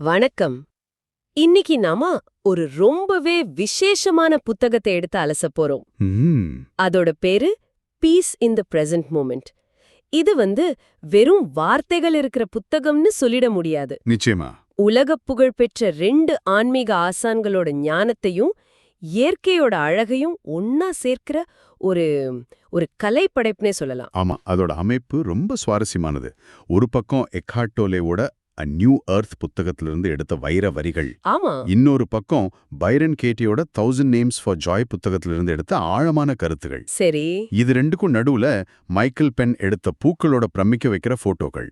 வணக்கம். இன்னைக்கு நாம ஒரு ரொம்பவே விசேஷமான புத்தகத்தை எடுத்து அலச போறோம். அதோட பேரு peace in the present moment இது வந்து வெறும் வார்த்தைகள் இருக்கிற புத்தகம்னு சொல்லிட முடியாது. நிச்சயமா. உலகப் புகழ்பெற்ற ரெண்டு ஆன்மீக ஆசான்களோட ஞானத்தையும் இயற்கையோட அழகையும் ஒன்னா சேர்க்கிற ஒரு ஒரு கலைப்படைப்புனே சொல்லலாம். ஆமா அதோட அமைப்பு ரொம்ப சுவாரஸ்யமானது. ஒரு பக்கம் எக்கார்டோலேவோட அ நியூ எர்த் புத்தகத்திலிருந்து எடுத்த வைர வரிகள். இன்னொரு பக்கம் பைரன் கேட்டியோட தௌசண்ட் நேம்ஸ் ஃபார் ஜாய் புத்தகத்திலிருந்து எடுத்த ஆழமான கருத்துகள். சரி. இது ரெண்டுக்கும் நடுவுல மைக்கேல் பென் எடுத்த பூக்களோட பிரமிக்க வைக்கிற போட்டோக்கள்.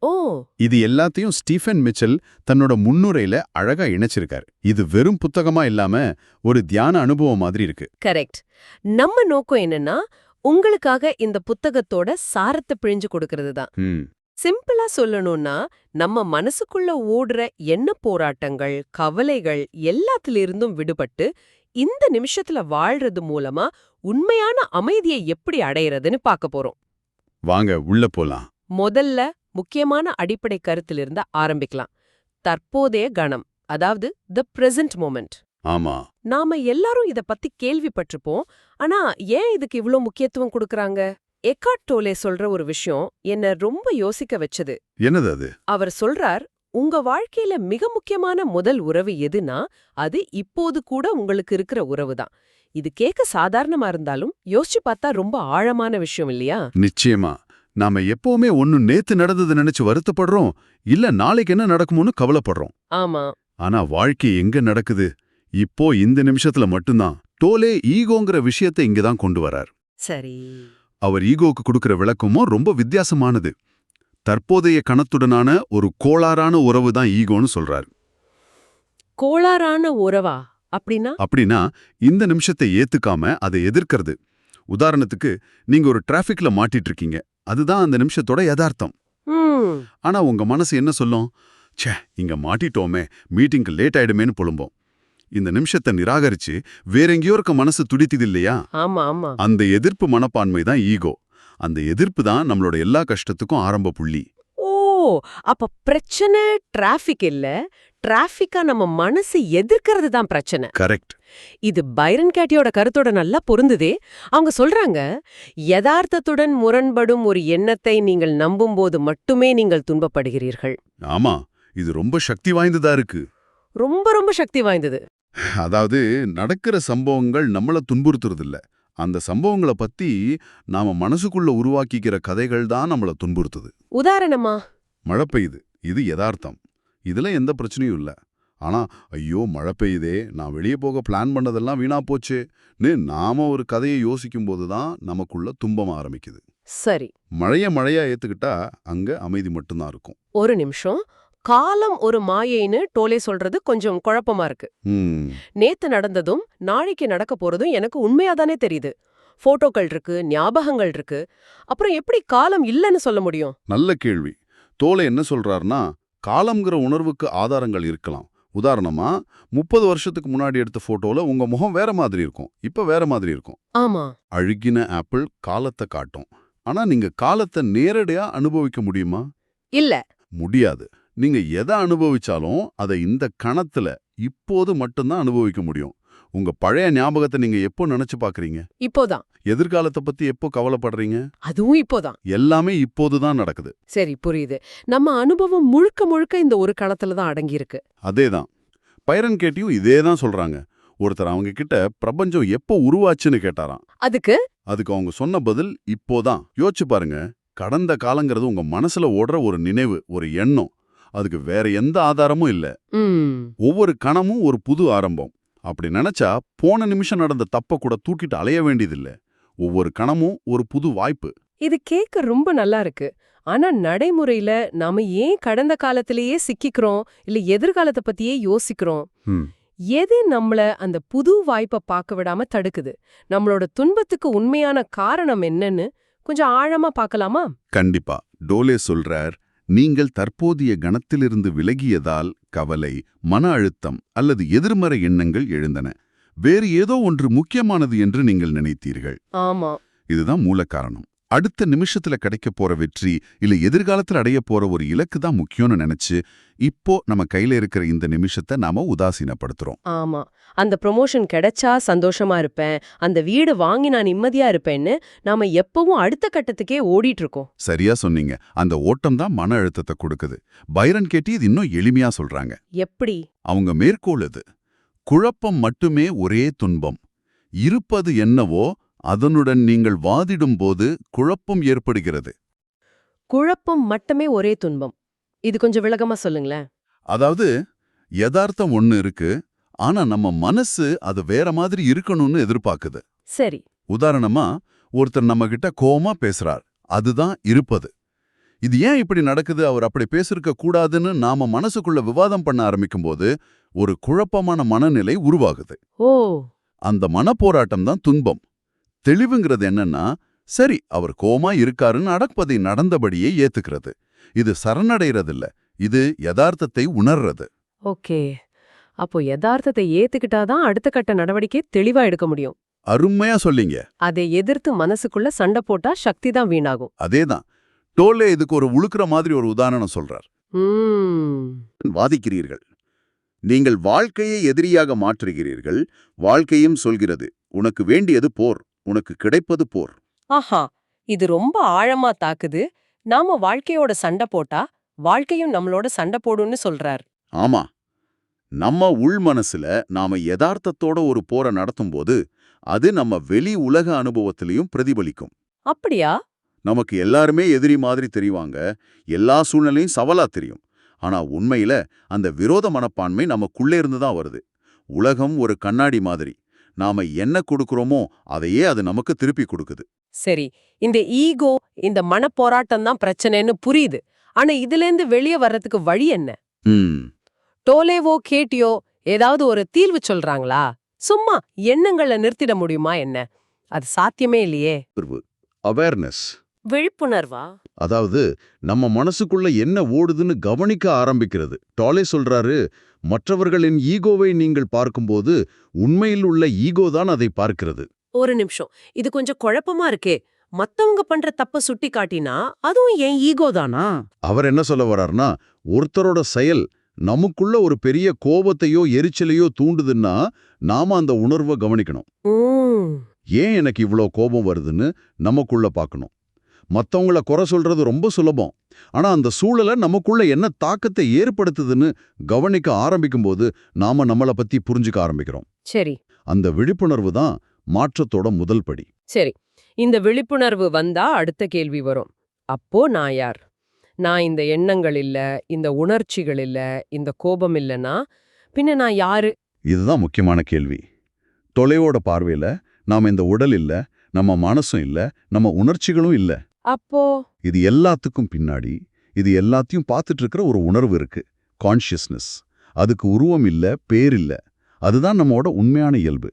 இது எல்லாத்தையும் ஸ்டீஃபன் மிச்சல் தன்னோட முன்னுரையில அழகா இணைச்சிருக்கார். இது வெறும் புத்தகமா இல்லாம ஒரு தியான அனுபவம் மாதிரி இருக்கு. கரெக்ட். நம்ம நோக்கம் என்னன்னா உங்களுக்காக இந்த புத்தகத்தோட சாரத்தை பிழிஞ்சு கொடுக்கறது தான் சிம்பிளா சொல்லணும்னா நம்ம மனசுக்குள்ள ஓடுற எண்ண போராட்டங்கள் கவலைகள் எல்லாத்திலிருந்தும் விடுபட்டு இந்த நிமிஷத்துல வாழ்றது மூலமா உண்மையான அமைதியை எப்படி அடையறதுன்னு பார்க்க போறோம். வாங்க உள்ள போலாம். முதல்ல முக்கியமான அடிப்படை கருத்திலிருந்து ஆரம்பிக்கலாம். தற்போதைய கணம் அதாவது த பிரசன்ட் மொமெண்ட் ஆமா. நாம எல்லாரும் இத பத்தி கேள்விப்பட்டிருப்போம் ஆனா ஏன் இதுக்கு இவ்ளோ முக்கியத்துவம் கொடுக்கறாங்க? எக்கார்ட் டோலே சொல்ற ஒரு விஷயம் என்ன ரொம்ப யோசிக்க வச்சது. என்னது அது? அவர் சொல்றார் உங்க வாழ்க்கையில மிக முக்கியமான முதல் உறவு எதுனா அது இப்போது கூட உங்களுக்கு இருக்கிற உறவு தான். இது கேட்க சாதாரணமா இருந்தாலும் யோசிச்சு பார்த்தா ரொம்ப ஆழமான விஷயம் இல்லையா? நிச்சயமா. நாம எப்பவுமே ஒன்னு நேத்து நடந்தது நினைச்சு வருத்தப்படுறோம் இல்ல நாளைக்கு என்ன நடக்குமோன்னு கவலைப்படுறோம். ஆமா. ஆனா வாழ்க்கை எங்க நடக்குது? இப்போ இந்த நிமிஷத்துல மட்டும்தான். டோலே ஈகோங்கிற விஷயத்தை இங்கதான் கொண்டு வரார் சரி. அவர் ஈகோக்கு கொடுக்கிற விளக்கமும் ரொம்ப வித்தியாசமானது. தற்போதைய கணத்துடனான ஒரு கோளாறான உறவு தான் ஈகோன்னு சொல்றார். கோளாறான உறவா? அப்படின்னா? அப்படின்னா இந்த நிமிஷத்தை ஏத்துக்காம அதை எதிர்க்கிறது. உதாரணத்துக்கு நீங்க ஒரு டிராஃபிக்ல மாட்டிட்டு இருக்கீங்க அதுதான் அந்த நிமிஷத்தோட யதார்த்தம். ஆனா உங்க மனசு என்ன சொல்லும்? ச்சே இங்க மாட்டிட்டோமே மீட்டிங்க்கு லேட் ஆயிடுமேன்னு புலம்போம். இந்த நிமிஷத்தை நிராகரிச்சு வேற எங்கேயோ இருக்க மனசு துடித்தது இல்லையா ஆமா ஆமா. அந்த எதிர்ப்பு மனப்பான்மை தான் ஈகோ. அந்த எதிர்ப்பு தான் நம்மளோட எல்லா கஷ்டத்துக்கும் ஆரம்ப புள்ளி. ஓ அப்ப பிரச்சனை டிராஃபிக் இல்ல. டிராஃபிக்கா நம்ம மனசு எதிர்க்கிறது தான் பிரச்சனை. கரெக்ட். இது பைரன் கேட்டியோட கருத்தோட நல்லா பொருந்துதே. அவங்க சொல்றாங்க யதார்த்தத்துடன் முரண்படும் ஒரு எண்ணத்தை நீங்கள் நம்பும்போது மட்டுமே நீங்கள் துன்பப்படுகிறீர்கள். ஆமா இது ரொம்ப சக்தி வாய்ந்ததா இருக்கு. ரொம்ப ரொம்ப சக்தி வாய்ந்தது. அதாவது நடக்கிற சம்பவங்கள் நம்மள துன்புறுத்துறது இல்ல அந்த சம்பவங்களை பத்தி நாம மனசுக்குள்ள உருவாக்கிக்கிற கதைகள் தான் நம்மள துன்புறுத்துது. உதாரணமா? மழை பெய்யுது. இது யதார்த்தம். இதுல எந்த பிரச்சனையும் இல்ல. ஆனா ஐயோ மழை பெய்யுதே நான் வெளியே போக பிளான் பண்ணதெல்லாம் வீணா போச்சேன்னு நாம ஒரு கதையை யோசிக்கும் போதுதான் நமக்குள்ள துன்பம் ஆரம்பிக்குது. சரி. மழைய மழையா ஏத்துக்கிட்டா அங்க அமைதி மட்டும்தான் இருக்கும். ஒரு நிமிஷம். காலம் ஒரு மாயைன்னு டோலே சொல்றது கொஞ்சம் குழப்பமா இருக்கு. நேத்து நடந்ததும் நாளைக்கு நடக்க போறதும் எனக்கு உண்மையாதானே தெரியுது. போட்டோக்கள் இருக்கு ஞாபகங்கள் இருக்கு. அப்புறம் எப்படி காலம் இல்லைன்னு சொல்ல முடியும்? நல்ல கேள்வி. தோலை என்ன சொல்றாருன்னா காலம்ங்கிற உணர்வுக்கு ஆதாரங்கள் இருக்கலாம். உதாரணமா முப்பது வருஷத்துக்கு முன்னாடி எடுத்த போட்டோல உங்க முகம் வேற மாதிரி இருக்கும். இப்ப வேற மாதிரி இருக்கும். ஆமா. அழுகின ஆப்பிள் காலத்தை காட்டும். ஆனா நீங்க காலத்தை நேரடியா அனுபவிக்க முடியுமா? இல்ல. முடியாது. நீங்க எதை அனுபவிச்சாலும் அதை இந்த கணத்துல இப்போது மட்டும்தான் அனுபவிக்க முடியும். உங்க பழைய ஞாபகத்தை நீங்க எப்போ நினைச்சு பாக்குறீங்க இப்போதான். எதிர்காலத்தை பத்தி எப்போ கவலைப்படுறீங்க? அதுவும் இப்போதான். எல்லாமே இப்போதுதான் நடக்குது. சரி புரியுது. நம்ம அனுபவம் முழுக்க முழுக்க இந்த ஒரு கணத்துல தான் அடங்கியிருக்கு. அதேதான். பைரன் கேட்டியும் இதே தான் சொல்றாங்க. ஒருத்தர் அவங்க கிட்ட பிரபஞ்சம் எப்போ உருவாச்சுன்னு கேட்டாராம். அதுக்கு? அதுக்கு அவங்க சொன்ன பதில் இப்போதான். யோசிச்சு பாருங்க. கடந்த காலங்கிறது உங்க மனசுல ஓடுற ஒரு நினைவு ஒரு எண்ணம். அதுக்கு வேற எந்த ஆதாரமும் இல்ல. ம். ஒவ்வொரு கணமும் ஒரு புது ஆரம்பம். அப்படி நினைச்சா போன நிமிஷம் நடந்த தப்ப கூட தூக்கிட்டு அலைய வேண்டியதில்ல. ஒவ்வொரு கணமும் ஒரு புது வாய்ப்பு. இது கேட்க ரொம்ப நல்லா இருக்கு. ஆனா நடைமுறையில நாம ஏன் கடந்த காலத்திலேயே சிக்கிக்கிறோம்? இல்ல எதிர்காலத்தை பத்தியே யோசிக்கிறோம்? ம். எது நம்மள அந்த புது வாய்ப்பை பார்க்க விடாம தடுக்குது? நம்மளோட துன்பத்துக்கு உண்மையான காரணம் என்னன்னு கொஞ்சம் ஆழமா பார்க்கலாமா? கண்டிப்பா. டோலே சொல்றார் நீங்கள் தற்போதைய கணத்திலிருந்து விலகியதால் கவலை மன அழுத்தம் அல்லது எதிர்மறை எண்ணங்கள் எழுந்தன. வேறு ஏதோ ஒன்று முக்கியமானது என்று நீங்கள் நினைத்தீர்கள். ஆமா. இதுதான் மூல காரணம் அடுத்த நிமிஷத்துல கிடைக்க போற வெற்றி இல்ல எதிர்காலத்துல அடைய போற ஒரு இலக்கு தான் முக்கியம்னு நினைச்சு இப்போ நம்ம கையில இருக்கிற இந்த நிமிஷத்தை நாம உதாசீனப்படுத்துறோம். ஆமா. அந்த ப்ரொமோஷன் கிடைச்சா சந்தோஷமா இருப்பேன் அந்த வீடு வாங்கி நான் நிம்மதியா இருப்பேன்னு நாம எப்பவும் அடுத்த கட்டத்துக்கே ஓடிட்டு இருக்கோம். சரியா சொன்னீங்க. அந்த ஓட்டம் தான் மன அழுத்தத்தை கொடுக்குது. பைரன் கேட்டி இது இன்னும் எளிமையா சொல்றாங்க. எப்படி? அவங்க மேற்கோள் இது குழப்பம் மட்டுமே ஒரே துன்பம். இருப்பது என்னவோ அதனுடன் நீங்கள் வாதிடும்போது குழப்பம் ஏற்படுகிறது. குழப்பம் மட்டுமே ஒரே துன்பம். இது கொஞ்சம் விளக்கமா சொல்லுங்களேன். அதாவது யதார்த்தம் ஒண்ணு இருக்கு ஆனா நம்ம மனசு அது வேற மாதிரி இருக்கணும்னு எதிர்பார்க்குது. சரி. உதாரணமா ஒருத்தர் நம்ம கிட்ட கோவமா பேசுறார். அதுதான் இருப்பது. இது ஏன் இப்படி நடக்குது? அவர் அப்படி பேசிருக்க கூடாதுன்னு நாம மனசுக்குள்ள விவாதம் பண்ண ஆரம்பிக்கும்போது ஒரு குழப்பமான மனநிலை உருவாகுது. ஓ. அந்த மனப்போராட்டம் தான் துன்பம். தெளிவுங்கிறது என்னன்னா சரி அவர் கோமா இருக்காருன்னு நடப்பதை நடந்தபடியே ஏத்துக்கிறது. இது சரணடைறதில்ல. இது யதார்த்தத்தை உணர்றது. ஓகே. அப்போ யதார்த்தத்தை ஏத்துக்கிட்டாதான் அடுத்த கட்ட நடவடிக்கை தெளிவா எடுக்க முடியும். அருமையா சொல்லிங்க. அதை எதிர்த்து மனசுக்குள்ள சண்டை போட்டா சக்தி தான் வீணாகும். அதேதான். டோலே இதுக்கு ஒரு உழுக்கிற மாதிரி ஒரு உதாரணம் சொல்றார். வாதிக்கிறீர்கள். நீங்கள் வாழ்க்கையை எதிரியாக மாற்றுகிறீர்கள். வாழ்க்கையும் சொல்கிறது உனக்கு வேண்டியது போர். உனக்கு கிடைப்பது போர். ஆஹா இது ரொம்ப ஆழமா தாக்குது. நாம வாழ்க்கையோட சண்டை போட்டா வாழ்க்கையும் நம்மளோட சண்டை போடும்னு சொல்றார். ஆமா. நம்ம உள் மனசுல நாம யதார்த்தத்தோட ஒரு போரை நடத்தும்போது அது நம்ம வெளி உலக அனுபவத்திலையும் பிரதிபலிக்கும். அப்படியா? நமக்கு எல்லாருமே எதிரி மாதிரி தெரிவாங்க. எல்லா சூழ்நிலையும் சவாலா தெரியும். ஆனா உண்மையில அந்த விரோத மனப்பான்மை நமக்குள்ளே இருந்து தான் வருது. உலகம் ஒரு கண்ணாடி மாதிரி. நாம என்ன கொடுக்கறோமோ அதையே அது நமக்கு திருப்பி கொடுக்குது. சரி இந்த ஈகோ இந்த மனப்போராட்டம் தான் பிரச்சனைன்னு புரியுது. ஆனா இதுலேருந்து வெளியே வர்றதுக்கு வழி என்ன? ம். டோலேவோ கேட்டியோ ஏதாவது ஒரு தீர்வு சொல்றாங்களா? சும்மா எண்ணங்களை நிறுத்திட முடியுமா என்ன? அது சாத்தியமே இல்லையே. அவேர்னஸ் விழிப்புணர்வா? அதாவது நம்ம மனசுக்குள்ள என்ன ஓடுதுன்னு கவனிக்க ஆரம்பிக்கிறது. டாலே சொல்றாரு மற்றவர்களின் ஈகோவை நீங்கள் பார்க்கும்போது உண்மையில் உள்ள ஈகோ தான் அதை பார்க்கிறது. ஒரு நிமிஷம். இது கொஞ்சம் குழப்பமா இருக்கே. மத்தவங்க பண்ற தப்ப சுட்டி காட்டினா அதுவும் என் ஈகோ தானா? அவர் என்ன சொல்ல வர்றார்னா ஒருத்தரோட செயல் நமக்குள்ள ஒரு பெரிய கோபத்தையோ எரிச்சலையோ தூண்டுதுன்னா நாம அந்த உணர்வை கவனிக்கணும். ஏன் எனக்கு இவ்ளோ கோபம் வருதுன்னு நமக்குள்ள பார்க்கணும். மத்தவங்கள குறை சொல்றது ரொம்ப சுலபம். ஆனா அந்த சூழலை நமக்குள்ள என்ன தாக்கத்தை ஏற்படுத்துதுன்னு கவனிக்க ஆரம்பிக்கும்போது நாம நம்மள பத்தி புரிஞ்சுக்க ஆரம்பிக்கிறோம். சரி. அந்த விழிப்புணர்வு தான் மாற்றத்தோட முதல் படி. சரி. இந்த விழிப்புணர்வு வந்தா அடுத்த கேள்வி வரும். அப்போ நான் யார்? நான் இந்த எண்ணங்கள் இல்ல இந்த உணர்ச்சிகள் இல்ல இந்த கோபம் இல்லனா பின்ன நான் யாரு? இதுதான் முக்கியமான கேள்வி. தொலைவோட பார்வையில நாம இந்த உடல் இல்ல நம்ம மனசும் இல்ல நம்ம உணர்ச்சிகளும் இல்ல. அப்போ? இது எல்லாத்துக்கும் பின்னாடி இது எல்லாத்தையும் பார்த்துட்டு இருக்கிற ஒரு உணர்வு இருக்கு கான்ஷியஸ்னஸ் அதுக்கு உருவம் இல்ல பேர் இல்ல. அதுதான் நம்மோட உண்மையான இயல்பு.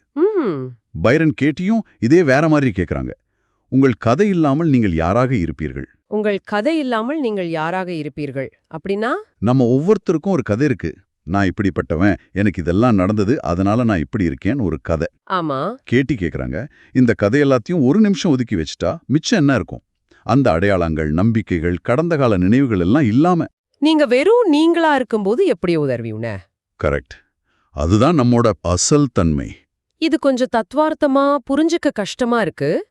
பைரன் கேட்டியும் இதே வேற மாதிரி கேக்குறாங்க. உங்கள் கதை இல்லாமல் நீங்கள் யாராக இருப்பீர்கள்? உங்கள் கதை இல்லாமல் நீங்கள் யாராக இருப்பீர்கள்? அப்படின்னா? நம்ம ஒவ்வொருத்தருக்கும் ஒரு கதை இருக்கு. நான் இப்படிப்பட்டவன் எனக்கு இதெல்லாம் நடந்தது அதனால நான் இப்படி இருக்கேன்னு ஒரு கதை. ஆமா. கேட்டி கேக்குறாங்க. இந்த கதை எல்லாத்தையும் ஒரு நிமிஷம் ஒதுக்கி வச்சுட்டா மிச்சம் என்ன இருக்கும்? அந்த அடையாளங்கள் நம்பிக்கைகள் கடந்த கால நினைவுகள் எல்லாம் இல்லாம நீங்க வெறும் நீங்களா இருக்கும்போது எப்படி உதர்வியுன கரெக்ட் அதுதான் நம்மோட அசல் தன்மை. இது கொஞ்சம் தத்வார்த்தமா புரிஞ்சுக்க கஷ்டமா இருக்கு.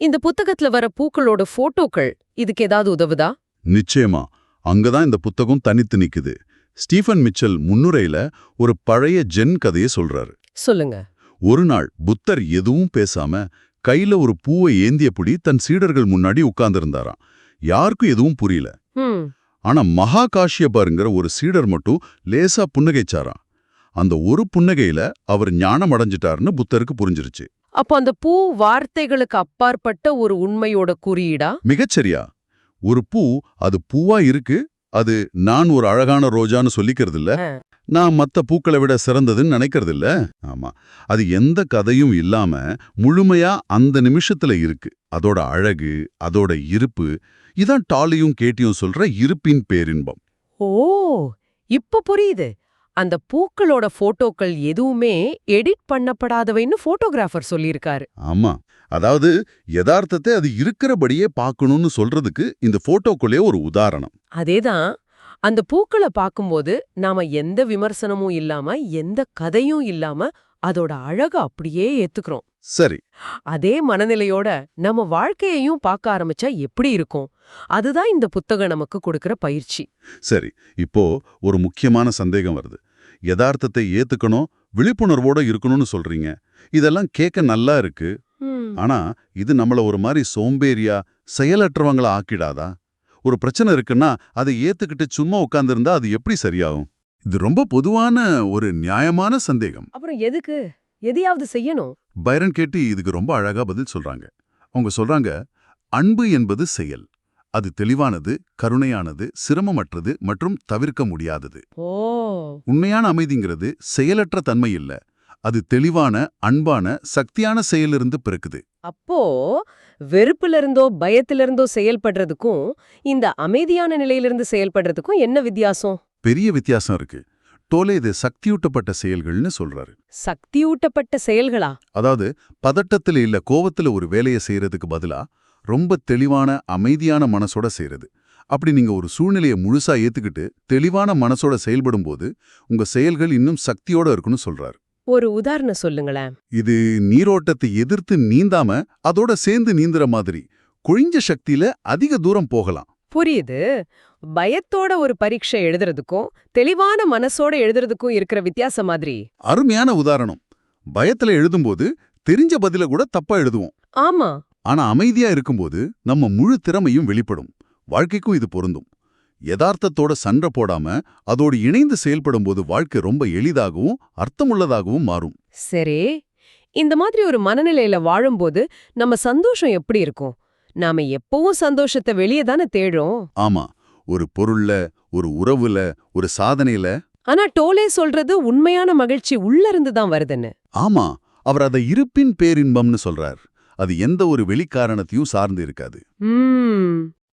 இந்த புத்தகத்துல வர பூக்களோட போட்டோக்கள் இதுக்கு ஏதாவது உதவுதா? நிச்சயமா. அங்கதான் இந்த புத்தகம் தனித்து நிக்குது. ஸ்டீஃபன் மிச்சல் முன்னுரையில ஒரு பழைய ஜென் கதையை சொல்றாரு. சொல்லுங்க. ஒரு நாள் புத்தர் எதுவும் பேசாம கையில ஒரு பூவை ஏந்தியபடி தன் சீடர்கள் முன்னாடி உட்கார்ந்திருந்தாராம். யாருக்கும் எதுவும் புரியல. ஆனா மகா காஷ்யபருங்கிற ஒரு சீடர் மட்டும் லேசா புன்னகைச்சாராம். அந்த ஒரு புன்னகையில அவர் ஞானம் அடைஞ்சிட்டாருன்னு புத்தருக்கு புரிஞ்சிருச்சு. அப்போ அந்த பூ வார்த்தைகளுக்கு அப்பாற்பட்ட ஒரு உண்மையோட குறியீடா? மிகச்சரியா. ஒரு பூ அது பூவா இருக்கு அது நான் ஒரு அழகான ரோஜான்னு சொல்லிக்கிறது இல்ல. நான் மத்த பூக்களை விட சிறந்ததுன்னு நினைக்கிறது இல்ல ஆமா. அது எந்த கதையும் இல்லாம முழுமையா அந்த நிமிஷத்துல இருக்கு. அதோட அழகு அதோட இருப்பு இதான் டாலியும் கேட்டியும் சொல்ற இருப்பின் பேரின்பம். ஓ! இப்ப புரியுது. அந்த பூக்களோட போட்டோக்கள் எதுவுமே எடிட் பண்ணப்படாதவைன்னு போட்டோகிராஃபர் சொல்லியிருக்காரு. ஆமா. அதாவது யதார்த்தத்தை அது இருக்கிறபடியே பார்க்கணும்னு சொல்றதுக்கு இந்த போட்டோக்குள்ளே ஒரு உதாரணம். அதேதான். அந்த பூக்களை பார்க்கும்போது நாம எந்த விமர்சனமும் இல்லாம எந்த கதையும் இல்லாம அதோட அழக அப்படியே ஏத்துக்கிறோம். சரி. அதே மனநிலையோட நம்ம வாழ்க்கையையும் பார்க்க ஆரம்பிச்சா எப்படி இருக்கும்? அதுதான் இந்த புத்தகம் நமக்கு கொடுக்கிற பயிற்சி. சரி இப்போ ஒரு முக்கியமான சந்தேகம் வருது. யதார்த்தத்தை ஏத்துக்கணும் விழிப்புணர்வோட இருக்கணும்னு சொல்றீங்க. இதெல்லாம் கேட்க நல்லா இருக்கு. ஆனா இது நம்மள ஒரு மாதிரி சோம்பேறியா செயலற்றவங்கள ஆக்கிடாதா? ஒரு பிரச்சனை இருக்குன்னா அதை ஏத்துக்கிட்டு சும்மா உட்கார்ந்திருந்தா அது எப்படி சரியாகும்? இது ரொம்ப பொதுவான ஒரு நியாயமான சந்தேகம். அப்புறம் எதுக்கு? எதையாவது செய்யணும். பைரன் கேட்டி இதுக்கு ரொம்ப அழகா பதில் சொல்றாங்க. அவங்க சொல்றாங்க அன்பு என்பது செயல். அது தெளிவானது கருணையானது சிரமமற்றது மற்றும் தவிர்க்க முடியாதது. உண்மையான அமைதிங்கிறது செயலற்ற தன்மை இல்ல. அது தெளிவான அன்பான சக்தியான செயலிருந்து பிறக்குது. அப்போ வெறுப்புல இருந்தோ பயத்துல இருந்தோ செயல்படுறதுக்கும் இந்த அமைதியான நிலையிலிருந்து செயல்படுறதுக்கும் என்ன வித்தியாசம்? பெரிய வித்தியாசம் இருக்கு. டோலே இது சக்தியூட்டப்பட்ட செயல்கள்னு சொல்றாரு. சக்தியூட்டப்பட்ட செயல்களா? அதாவது பதட்டத்துல இல்ல கோவத்துல ஒரு வேலையை செய்யறதுக்கு பதிலா ரொம்ப தெளிவான அமைதியான மனசோட செய்யறது. அப்படி நீங்க ஒரு சூழ்நிலையை முழுசா ஏத்துக்கிட்டு தெளிவான மனசோட செயல்படும்போது உங்க செயல்கள் இன்னும் சக்தியோட இருக்குன்னு சொல்றாரு. ஒரு உதாரணம் சொல்லுங்களேன். இது நீரோட்டத்தை எதிர்த்து நீந்தாம அதோட சேர்ந்து நீந்துற மாதிரி. குழிஞ்ச சக்தியில அதிக தூரம் போகலாம். புரியுது. பயத்தோட ஒரு பரீட்சை எழுதுறதுக்கும் தெளிவான மனசோட எழுதுறதுக்கும் இருக்கிற வித்தியாசம் மாதிரி. அருமையான உதாரணம். பயத்துல எழுதும்போது தெரிஞ்ச பதில கூட தப்பா எழுதுவோம். ஆமா. ஆனா அமைதியா இருக்கும்போது நம்ம முழு திறமையும் வெளிப்படும். வாழ்க்கைக்கும் இது பொருந்தும். யதார்த்தத்தோட சண்டை போடாம அதோடு இணைந்து செயல்படும்போது வாழ்க்கை ரொம்ப எளிதாகவும் அர்த்தமுள்ளதாகவும் மாறும். சரி. இந்த மாதிரி ஒரு மனநிலையில வாழும்போது நம்ம சந்தோஷம் எப்படி இருக்கும்? நாம எப்பவும் சந்தோஷத்தை வெளியே தானே தேடுறோம்? ஆமா. ஒரு பொருள்ல ஒரு உறவுல ஒரு சாதனையில. ஆனா டோலே சொல்றது உண்மையான மகிழ்ச்சி உள்ள இருந்து தான் வருதுன்னு. ஆமா. அவர் அதை இருப்பின் பேரின்பம்னு சொல்றார். அது எந்த ஒரு வெளிக்காரணத்தையும் சார்ந்து இருக்காது.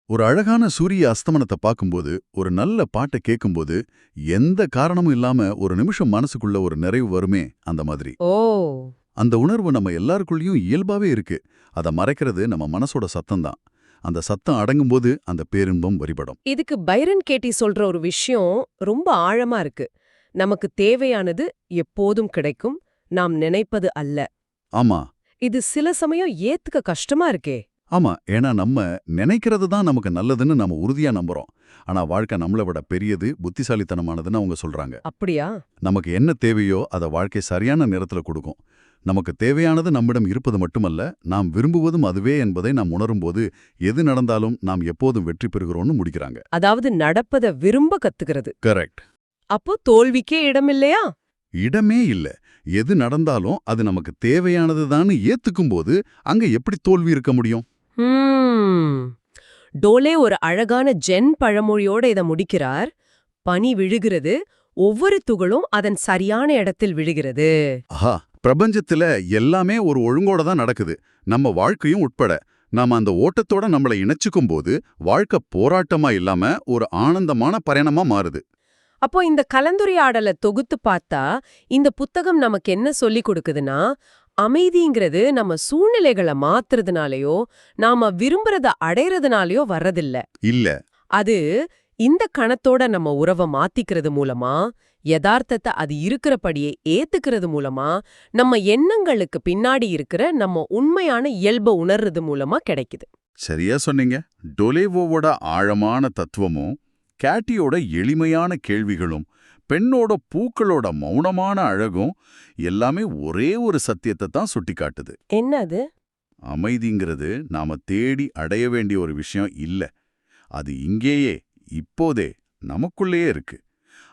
ஒரு அழகான சூரிய அஸ்தமனத்தை பார்க்கும்போது ஒரு நல்ல பாட்டை கேட்கும்போது எந்த காரணமும் இல்லாம ஒரு நிமிஷம் மனசுக்குள்ள ஒரு நிறைவு வருமே அந்த மாதிரி. ஓ. அந்த உணர்வு நம்ம எல்லாருக்குள்ளேயும் இயல்பாவே இருக்கு. அதை மறைக்கிறது நம்ம மனசோட சத்தம்தான் அந்த சத்தம் அடங்கும்போது அந்த பேரின்பம் வரிபடும். இதுக்கு பைரன் கேட்டி சொல்ற ஒரு விஷயம் ரொம்ப ஆழமா இருக்கு. நமக்கு தேவையானது எப்போதும் கிடைக்கும். நாம் நினைப்பது அல்ல. ஆமா. இது சில சமயம் ஏத்துக்க கஷ்டமா இருக்கே. ஆமா ஏன்னா நம்ம நினைக்கிறது தான் நமக்கு நல்லதுன்னு நம்ம உறுதியா நம்புறோம். ஆனா வாழ்க்கை நம்மளை விட பெரியது புத்திசாலித்தனமானதுன்னு அவங்க சொல்றாங்க. அப்படியா? நமக்கு என்ன தேவையோ அதை வாழ்க்கை சரியான நேரத்துல கொடுக்கும். நமக்கு தேவையானது நம்மிடம் இருப்பது மட்டுமல்ல நாம் விரும்புவதும் அதுவே என்பதை நாம் உணரும்போது எது நடந்தாலும் நாம் எப்போதும் வெற்றி பெறுகிறோம்னு முடிக்கிறாங்க. அதாவது நடப்பத விரும்ப கத்துக்கிறது. கரெக்ட். அப்போ தோல்விக்கே இடமில்லையா இடமே இல்ல. எது நடந்தாலும் அது நமக்கு தேவையானதுதான்னு ஏத்துக்கும்போது அங்க எப்படி தோல்வி இருக்க முடியும். டோலே ஒரு அழகான ஜென் பழமொழியோட இத முடிக்கிறார். பனி விழுகிறது ஒவ்வொரு துகளும் அதன் சரியான இடத்தில் விழுகிறது. ஆஹா பிரபஞ்சத்துல எல்லாமே ஒரு ஒழுங்கோட தான் நடக்குது. நம்ம வாழ்க்கையும் உட்பட. நாம அந்த ஓட்டத்தோட நம்மளை இணைச்சுக்கும் போது வாழ்க்கை போராட்டமா இல்லாம ஒரு ஆனந்தமான பயணமா மாறுது. அப்போ இந்த கலந்துரையாடலை தொகுத்து பார்த்தா இந்த புத்தகம் நமக்கு என்ன சொல்லி கொடுக்குதுன்னா அமைதிங்கிறது நம்ம சூழ்நிலைகளை மாத்துறதுனாலயோ நாம விரும்புறத அடையறதுனாலயோ வர்றதில்ல. இல்ல. அது இந்த கணத்தோட நம்ம உறவை மாத்திக்கிறது மூலமா யதார்த்தத்தை அது இருக்கிறபடியே ஏத்துக்கிறது மூலமா நம்ம எண்ணங்களுக்கு பின்னாடி இருக்கிற நம்ம உண்மையான இயல்பை உணர்றது மூலமா கிடைக்குது. சரியா சொன்னீங்க. டொலேவோவோட ஆழமான தத்துவமும் கேட்டியோட எளிமையான கேள்விகளும் பெண்ணோட பூக்களோட மௌனமான அழகும் எல்லாமே ஒரே ஒரு சத்தியத்தை தான் சுட்டிக்காட்டுது. என்னது? அமைதிங்கிறது நாம தேடி அடைய வேண்டிய ஒரு விஷயம் இல்ல. அது இங்கேயே இப்போதே நமக்குள்ளேயே இருக்கு.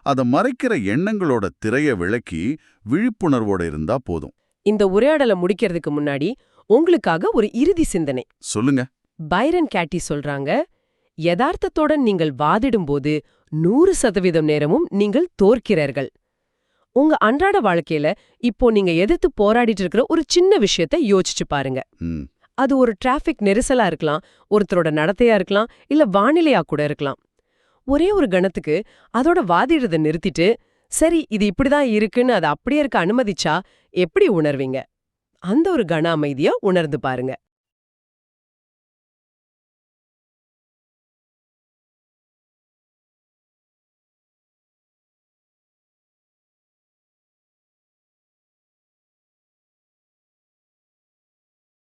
அத மறைக்கிற எண்ணங்களோட திரைய விளக்கி விழிப்புணர்வோட இருந்தா போதும். இந்த உரையாடலை முடிக்கிறதுக்கு முன்னாடி உங்களுக்காக ஒரு இறுதி சிந்தனை. சொல்லுங்க. பைரன் கேட்டி சொல்றாங்க யதார்த்தத்தோட நீங்கள் வாதிடும்போது நூறு சதவீதம் நேரமும் நீங்கள் தோற்கிறீர்கள். உங்க அன்றாட வாழ்க்கையில இப்போ நீங்க எதிர்த்து போராடிட்டு இருக்கிற ஒரு சின்ன விஷயத்தை யோசிச்சு பாருங்க. அது ஒரு டிராஃபிக் நெரிசலா இருக்கலாம் ஒருத்தரோட நடத்தையா இருக்கலாம் இல்ல வானிலையா கூட இருக்கலாம். ஒரே ஒரு கணத்துக்கு அதோட வாதிடுறத நிறுத்திட்டு சரி இது இப்படிதான் இருக்குன்னு அது அப்படியே இருக்க அனுமதிச்சா எப்படி உணர்வீங்க? அந்த ஒரு கன அமைதிய உணர்ந்து பாருங்க.